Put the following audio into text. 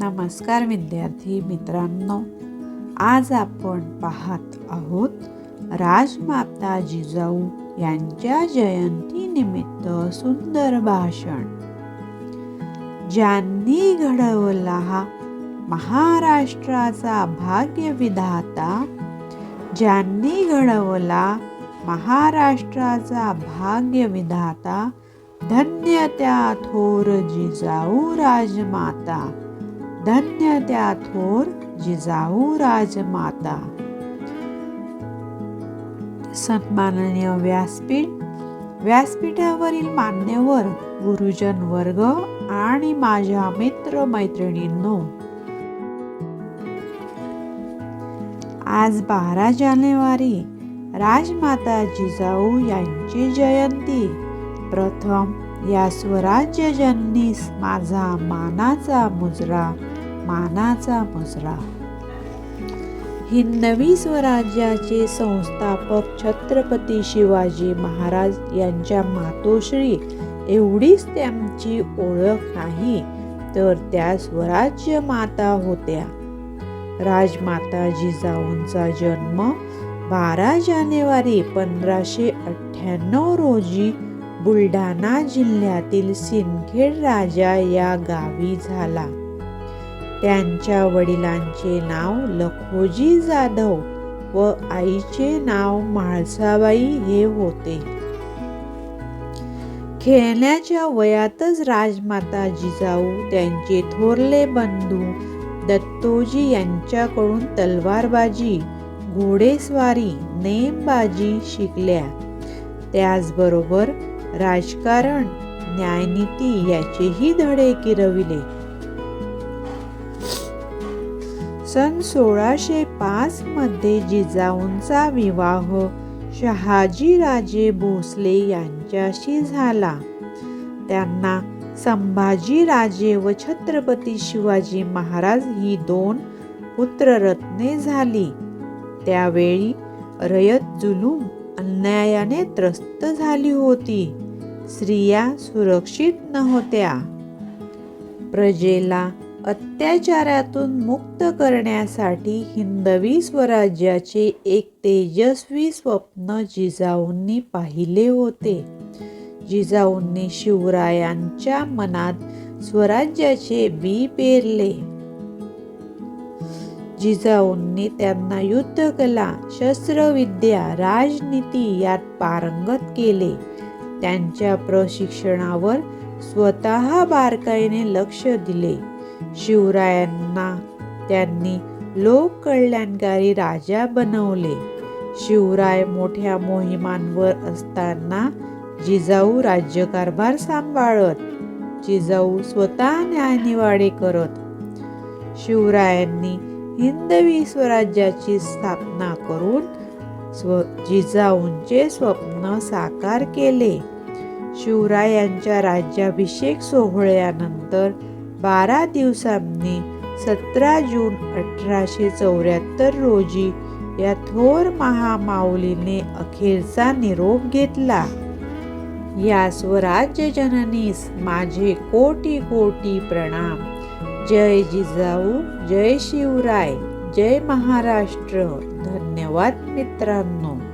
नमस्कार विद्यार्थी मित्रांनो आज आपण पाहत आहोत राजमाता जिजाऊ यांच्या जयंतीनिमित्त सुंदर भाषण. ज्यांनी घडवला हा महाराष्ट्राचा भाग्य विधाता ज्यांनी घडवला महाराष्ट्राचा भाग्य विधाता धन्य त्या थोर जिजाऊ राजमाता. धन्य त्या थोर जिजाऊ राजमाता. सन्माननीय व्यासपीठ व्यासपीठावरील मान्यवर गुरुजन वर्ग आणि माझ्या मित्र मैत्रिणींनो आज बारा जानेवारी राजमाता जिजाऊ यांची जयंती. प्रथम या स्वराज्य जननीस माझा मानाचा मुजरा. मानाचा मुजरा हिंदवी स्वराज्याचे संस्थापक छत्रपती शिवाजी महाराज यांच्या मातोश्री एवढीच त्यांची ओळख नाही तर त्या स्वराज्य माता होत्या. राजमाता जिजाऊंचा जन्म बारा जानेवारी पंधराशे अठ्ठ्याण्णव रोजी बुलढाणा जिल्ह्यातील सिंदखेड राजा या गावी झाला. त्यांच्या वडिलांचे नाव लखोजी जाधव व आईचे नाव म्हाळसाबाई हे होते. खेळण्याच्या वयातच राजमाता जिजाऊ त्यांचे थोरले बंधू दत्तोजी यांच्याकडून तलवारबाजी घोडेस्वारी नेमबाजी शिकल्या. त्याचबरोबर राजकारण न्यायनीती याचेही धडे किरविले. सन सोळाशे पाच मध्ये जिजाऊंचा विवाह शहाजीराजे भोसले यांच्याशी झाला. त्यांना संभाजीराजे व छत्रपती शिवाजी महाराज ही दोन पुत्ररत्ने झाली. त्यावेळी रयत जुलूम अन्यायाने त्रस्त झाली होती. स्त्रिया सुरक्षित नव्हत्या. प्रजेला अत्याचारातून मुक्त करण्यासाठी हिंदवी स्वराज्याचे एक तेजस्वी स्वप्न जिजाऊंनी पाहिले होते. जिजाऊंनी शिवरायांच्या मनात स्वराज्याचे बी पेरले. जिजाऊंनी त्यांना युद्धकला शस्त्रविद्या राजनीती यात पारंगत केले. त्यांच्या प्रशिक्षणावर स्वतः बारकाईने लक्ष दिले. शिवरायांना त्यांनी लोक कल्याणकारी राजा बनवले. शिवराय मोठ्या मोहिमांवर असताना जिजाऊ राज्यकारभार सांभाळत जिजाऊ स्वतः न्यायनिवाडे करत शिवरायांनी हिंदवी स्वराज्याची स्थापना करून स्व जिजाऊंचे स्वप्न साकार केले. शिवरायांच्या राज्याभिषेक सोहळ्यानंतर बारा दिवसांनी सतरा जून अठराशे चौऱ्याहत्तर रोजी या थोर महामाऊलीने अखेरचा निरोप घेतला. या स्वराज्य जननीस माझे कोटी कोटी प्रणाम. जय जिजाऊ जय शिवराय जय महाराष्ट्र. धन्यवाद मित्रांनो.